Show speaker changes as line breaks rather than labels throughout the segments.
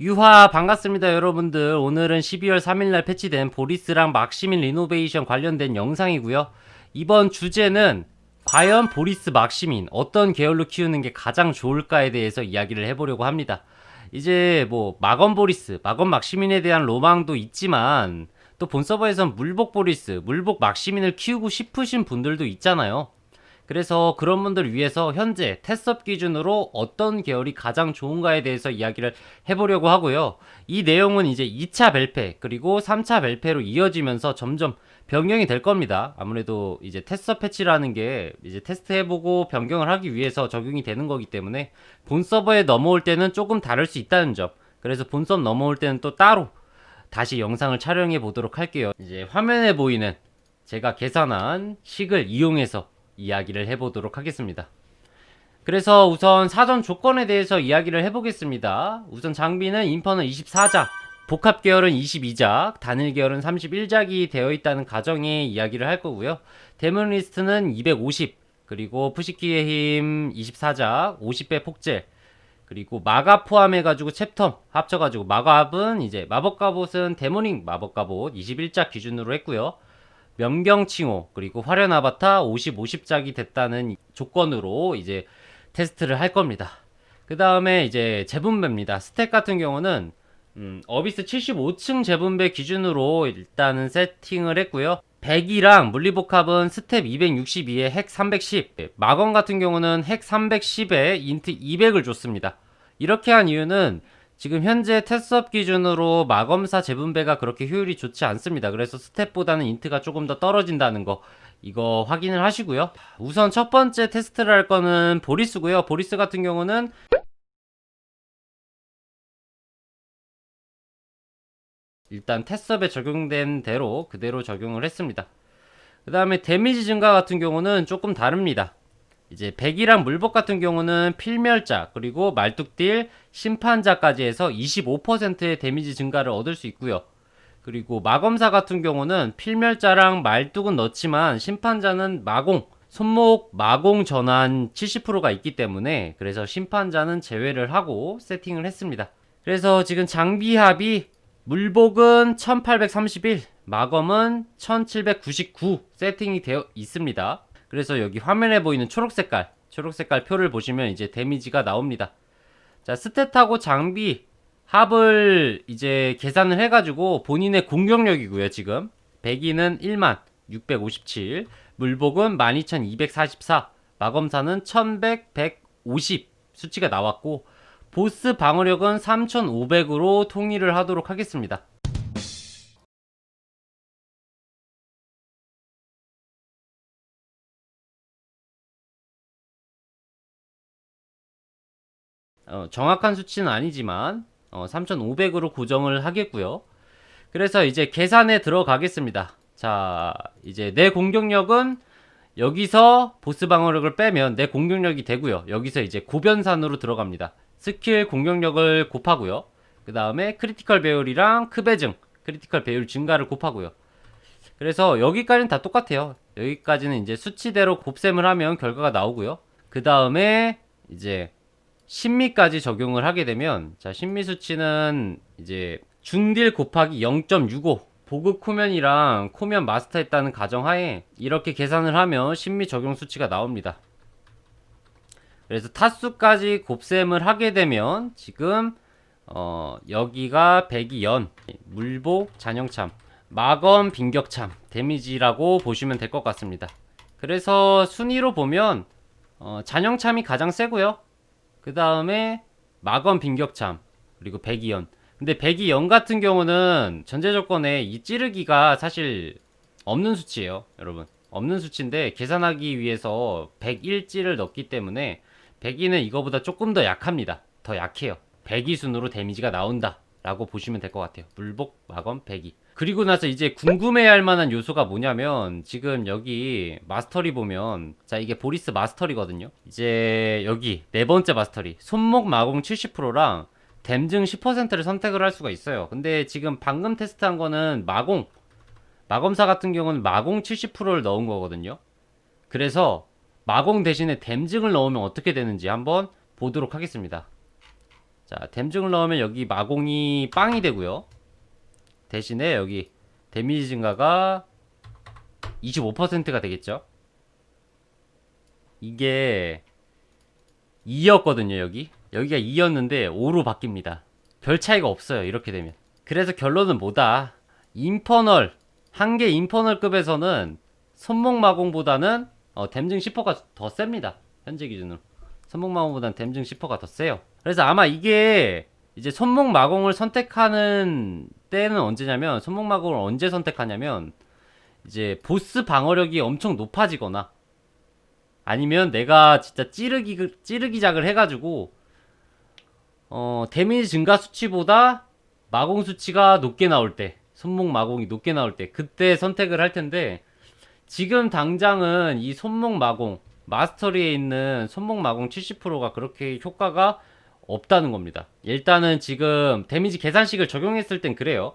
유화 반갑습니다 여러분들. 오늘은 12월 3일날 패치된 보리스랑 막시민 리노베이션 관련된 영상이고요. 이번 주제는 과연 보리스 막시민 어떤 계열로 키우는 게 가장 좋을까에 대해서 이야기를 해보려고 합니다. 이제 뭐 마건 보리스 마건 막시민에 대한 로망도 있지만 또 본 서버에선 물복 보리스 물복 막시민을 키우고 싶으신 분들도 있잖아요 그래서 그런 분들을 위해서 현재 테스업 기준으로 어떤 계열이 가장 좋은가에 대해서 이야기를 해보려고 하고요. 이 내용은 이제 2차 벨페 그리고 3차 벨페로 이어지면서 점점 변경이 될 겁니다. 아무래도 이제 테스업 패치라는 게 이제 테스트해보고 변경을 하기 위해서 적용이 되는 거기 때문에 본 서버에 넘어올 때는 조금 다를 수 있다는 점. 그래서 본 서버 넘어올 때는 또 따로 다시 영상을 촬영해 보도록 할게요. 이제 화면에 보이는 제가 계산한 식을 이용해서 이야기를 해보도록 하겠습니다. 그래서 우선 사전 조건에 대해서 이야기를 해보겠습니다. 우선 장비는 인퍼는 24작, 복합 계열은 22작, 단일 계열은 31작이 되어 있다는 가정에 이야기를 할 거고요. 대문 리스트는 250, 그리고 푸시키의 힘 24작, 50배 폭젤, 그리고 마갑 포함해가지고 챕텀 합쳐가지고 마갑은 이제 마법 갑옷은 데모닝 마법 갑옷 21작 기준으로 했고요. 명경칭호 그리고 화려한 아바타 50, 50작이 됐다는 조건으로 이제 테스트를 할 겁니다. 그 다음에 이제 재분배입니다. 스택 같은 경우는 음, 어비스 75층 재분배 기준으로 일단은 세팅을 했고요. 100이랑 물리복합은 스텝 262에 핵 310, 마건 같은 경우는 핵 310에 인트 200을 줬습니다. 이렇게 한 이유는 지금 현재 테스업 기준으로 마검사 재분배가 그렇게 효율이 좋지 않습니다. 그래서 스텝보다는 인트가 조금 더 떨어진다는 거 이거 확인을 하시고요. 우선 첫 번째 테스트를 할 거는 보리스고요. 보리스 같은 경우는 일단 테스업에 적용된 대로 그대로 적용을 했습니다. 그 다음에 데미지 증가 같은 경우는 조금 다릅니다. 이제 백이랑 물복 같은 경우는 필멸자 그리고 말뚝딜 심판자까지 해서 25%의 데미지 증가를 얻을 수 있고요. 그리고 마검사 같은 경우는 필멸자랑 말뚝은 넣지만 심판자는 마공 손목 마공 전환 70%가 있기 때문에 그래서 심판자는 제외를 하고 세팅을 했습니다. 그래서 지금 장비 합이 물복은 1831, 마검은 1799 세팅이 되어 있습니다. 그래서 여기 화면에 보이는 초록 색깔, 초록 색깔 표를 보시면 이제 데미지가 나옵니다. 자, 스탯하고 장비 합을 이제 계산을 해가지고 본인의 공격력이고요, 지금. 백이는 1만 657, 물복은 12244, 마검사는 1100, 150 수치가 나왔고, 보스 방어력은 3500으로 통일을 하도록 하겠습니다. 어, 정확한 수치는 아니지만 어, 3,500으로 고정을 하겠고요. 그래서 이제 계산에 들어가겠습니다. 자, 이제 내 공격력은 여기서 보스 방어력을 빼면 내 공격력이 되고요. 여기서 이제 고변산으로 들어갑니다. 스킬 공격력을 곱하고요. 그 다음에 크리티컬 배율이랑 크배증, 크리티컬 배율 증가를 곱하고요. 그래서 여기까지는 다 똑같아요. 여기까지는 이제 수치대로 곱셈을 하면 결과가 나오고요. 그 다음에 이제 신미까지 적용을 하게 되면 자 신미 수치는 이제 중딜 곱하기 0.65 보급 코면이랑 코면 마스터했다는 가정하에 이렇게 계산을 하면 신미 적용 수치가 나옵니다. 그래서 타수까지 곱셈을 하게 되면 지금 어 여기가 백이연 물복 잔영참 마검 빈격참 데미지라고 보시면 될 것 같습니다. 그래서 순위로 보면 어, 잔영참이 가장 세고요. 그 다음에 마건 빈격참 그리고 백이연. 근데 백이연 같은 경우는 전제 조건에 이 찌르기가 사실 없는 수치예요 여러분. 없는 수치인데 계산하기 위해서 101찌를 넣기 때문에 백이는 이거보다 조금 더 약합니다. 더 약해요. 백이 순으로 데미지가 나온다 라고 보시면 될 것 같아요. 물복 마건 백이 그리고 나서 이제 궁금해할 만한 요소가 뭐냐면 지금 여기 마스터리 보면 자 이게 보리스 마스터리거든요. 이제 여기 네 번째 마스터리. 손목 마공 70%랑 댐증 10%를 선택을 할 수가 있어요. 근데 지금 방금 테스트한 거는 마공. 마검사 같은 경우는 마공 70%를 넣은 거거든요. 그래서 마공 대신에 댐증을 넣으면 어떻게 되는지 한번 보도록 하겠습니다 자, 댐증을 넣으면 여기 마공이 빵이 되고요. 대신에 여기 데미지 증가가 25%가 되겠죠. 이게 2였거든요, 여기. 여기가 2였는데 5로 바뀝니다. 별 차이가 없어요, 이렇게 되면. 그래서 결론은 뭐다? 인퍼널, 한계 인퍼널급에서는 손목 마공보다는 어, 댐증 10%가 더 셉니다. 현재 기준으로. 손목 마공보다는 댐증 10%가 더 세요. 그래서 아마 이게 이제 손목 마공을 선택하는 때는 언제냐면 손목 마공을 언제 선택하냐면 이제 보스 방어력이 엄청 높아지거나 아니면 내가 진짜 찌르기 찌르기 작을 해가지고 어 데미지 증가 수치보다 마공 수치가 높게 나올 때 손목 마공이 높게 나올 때 그때 선택을 할 텐데 지금 당장은 이 손목 마공 마스터리에 있는 손목 마공 70%가 그렇게 효과가 없다는 겁니다. 일단은 지금 데미지 계산식을 적용했을 땐 그래요.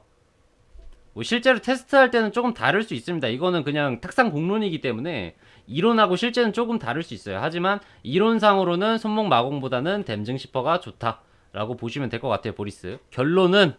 뭐 실제로 테스트할 때는 조금 다를 수 있습니다. 이거는 그냥 탁상 공론이기 때문에 이론하고 실제는 조금 다를 수 있어요. 하지만 이론상으로는 손목 마공보다는 댐증 10%가 좋다라고 보시면 될 것 같아요. 보리스. 결론은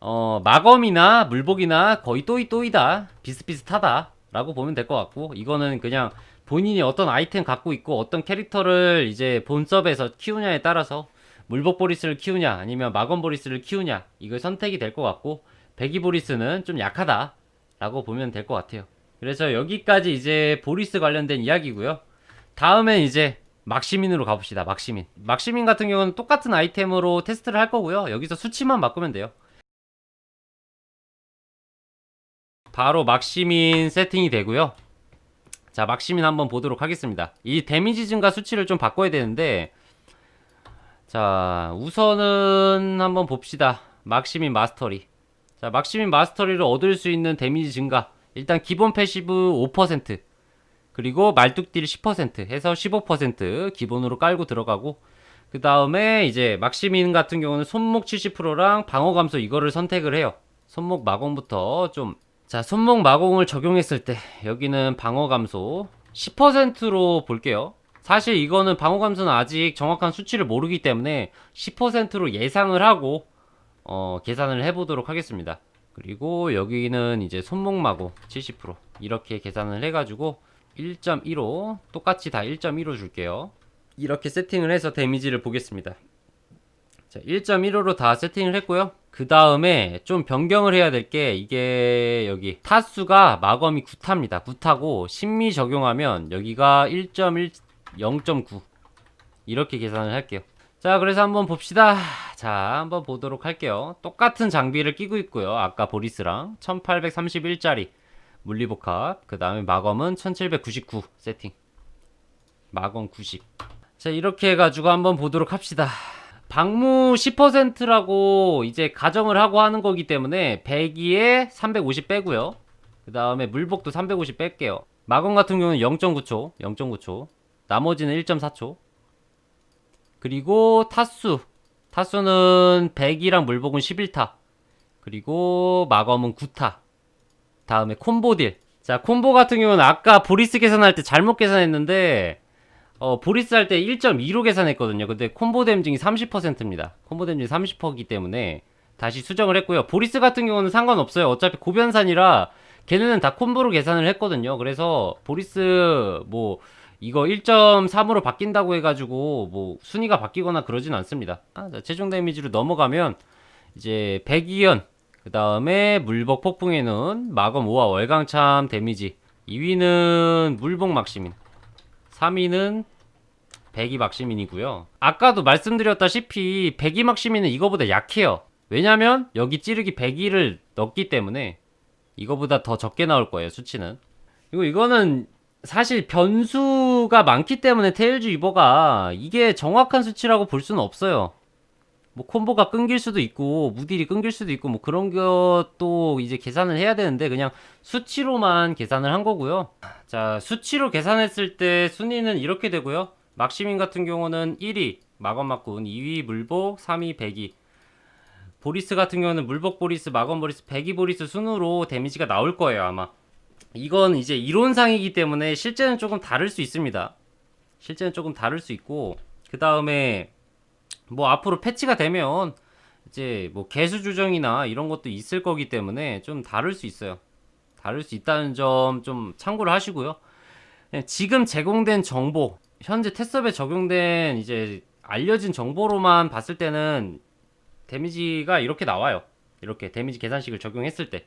어, 마검이나 물복이나 거의 또이 또이다. 비슷비슷하다라고 보면 될 것 같고 이거는 그냥 본인이 어떤 아이템 갖고 있고 어떤 캐릭터를 이제 본섭에서 키우냐에 따라서 물복 보리스를 키우냐 아니면 마검 보리스를 키우냐 이거 선택이 될 것 같고 배기 보리스는 좀 약하다 라고 보면 될 것 같아요. 그래서 여기까지 이제 보리스 관련된 이야기고요. 다음엔 이제 막시민으로 가봅시다. 막시민. 막시민 같은 경우는 똑같은 아이템으로 테스트를 할 거고요. 여기서 수치만 바꾸면 돼요. 바로 막시민 세팅이 되고요. 자, 막시민 한번 보도록 하겠습니다. 이 데미지 증가 수치를 좀 바꿔야 되는데, 자, 우선은 한번 봅시다. 막시민 마스터리. 자, 막시민 마스터리를 얻을 수 있는 데미지 증가. 일단 기본 패시브 5%, 그리고 말뚝딜 10% 해서 15% 기본으로 깔고 들어가고, 그 다음에 이제 막시민 같은 경우는 손목 70%랑 방어 감소 이거를 선택을 해요. 손목 마공부터 좀 자, 손목 마공을 적용했을 때 여기는 방어 감소 10%로 볼게요. 사실 이거는 방어 감소는 아직 정확한 수치를 모르기 때문에 10%로 예상을 하고 어, 계산을 해보도록 하겠습니다. 그리고 여기는 이제 손목 마공 70% 이렇게 계산을 해가지고 1.15 똑같이 다 1.15 줄게요. 이렇게 세팅을 해서 데미지를 보겠습니다. 자, 1.15로 다 세팅을 했고요. 그 다음에 좀 변경을 해야 될 게 이게 여기 타수가 마검이 9타입니다. 9타고 심미 적용하면 여기가 1.1 0.9 이렇게 계산을 할게요. 자, 그래서 한번 봅시다. 자, 한번 보도록 할게요. 똑같은 장비를 끼고 있고요. 아까 보리스랑 1831짜리 물리복합. 그 다음에 마검은 1799 세팅. 마검 90. 자, 이렇게 해가지고 한번 보도록 합시다. 방무 10%라고 이제 가정을 하고 하는 거기 때문에 배기에 350 빼고요. 그 다음에 물복도 350 뺄게요. 마검 같은 경우는 0.9초, 0.9초. 나머지는 1.4초. 그리고 타수. 타수는 배기랑 물복은 11타. 그리고 마검은 9타. 다음에 콤보딜. 자, 콤보 같은 경우는 아까 보리스 계산할 때 잘못 계산했는데 어, 보리스 할 때 1.2로 계산했거든요. 근데 콤보 댐증이 30%입니다. 콤보 댐증이 30%이기 때문에 다시 수정을 했고요. 보리스 같은 경우는 상관없어요. 어차피 고변산이라 걔네는 다 콤보로 계산을 했거든요. 그래서 보리스 뭐 이거 1.3으로 바뀐다고 해가지고 뭐 순위가 바뀌거나 그러진 않습니다. 아, 자, 최종 데미지로 넘어가면 이제 백이연 그 다음에 물복 폭풍의 눈 마검 5와 월강참 데미지 2위는 물복 막시민 3위는 백이 막시민이고요. 아까도 말씀드렸다시피 백이 막시민은 이거보다 약해요. 왜냐면 여기 찌르기 100이를 넣기 때문에 이거보다 더 적게 나올 거예요, 수치는. 그리고 이거는 사실 변수가 많기 때문에 테일즈 이버가 이게 정확한 수치라고 볼 수는 없어요. 뭐 콤보가 끊길 수도 있고 무딜이 끊길 수도 있고 뭐 그런 것도 이제 계산을 해야 되는데 그냥 수치로만 계산을 한 거고요. 자 수치로 계산했을 때 순위는 이렇게 되고요. 막시민 같은 경우는 1위 마검 막군, 2위 물복, 3위 배기. 보리스 같은 경우는 물복 보리스, 마검 보리스, 배기 보리스 순으로 데미지가 나올 거예요 아마. 이건 이제 이론상이기 때문에 실제는 조금 다를 수 있습니다. 실제는 조금 다를 수 있고 그 다음에 뭐 앞으로 패치가 되면 이제 뭐 개수 조정이나 이런 것도 있을 거기 때문에 좀 다를 수 있어요. 다를 수 있다는 점 좀 참고를 하시고요. 네, 지금 제공된 정보, 현재 테스업에 적용된 이제 알려진 정보로만 봤을 때는 데미지가 이렇게 나와요. 이렇게 데미지 계산식을 적용했을 때.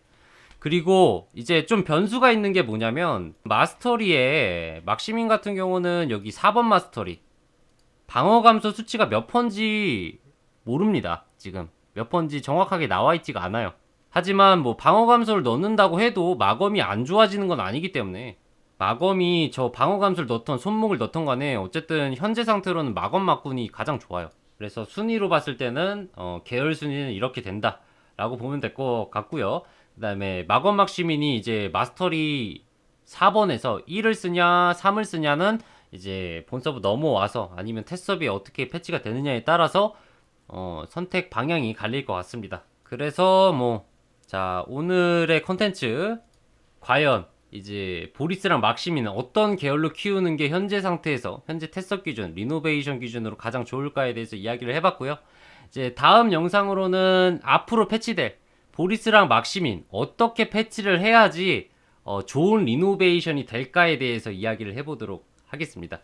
그리고 이제 좀 변수가 있는 게 뭐냐면 마스터리에 막시민 같은 경우는 여기 4번 마스터리 방어 감소 수치가 몇 번지 모릅니다. 지금 몇 번지 정확하게 나와 있지가 않아요. 하지만 뭐 방어 감소를 넣는다고 해도 마검이 안 좋아지는 건 아니기 때문에 마검이 저 방어 감소를 넣던 손목을 넣던 간에 어쨌든 현재 상태로는 마검 막군이 가장 좋아요. 그래서 순위로 봤을 때는 어, 계열 순위는 이렇게 된다라고 보면 될 것 같고요. 그다음에 마검 막시민이 이제 마스터리 4번에서 1을 쓰냐 3을 쓰냐는 이제 본 서브 넘어와서 아니면 테스업이 어떻게 패치가 되느냐에 따라서 어, 선택 방향이 갈릴 것 같습니다. 그래서 뭐 자 오늘의 컨텐츠 과연 이제 보리스랑 막시민은 어떤 계열로 키우는 게 현재 상태에서 현재 테스업 기준, 리노베이션 기준으로 가장 좋을까에 대해서 이야기를 해봤고요. 이제 다음 영상으로는 앞으로 패치될 보리스랑 막시민 어떻게 패치를 해야지 어, 좋은 리노베이션이 될까에 대해서 이야기를 해보도록 하겠습니다.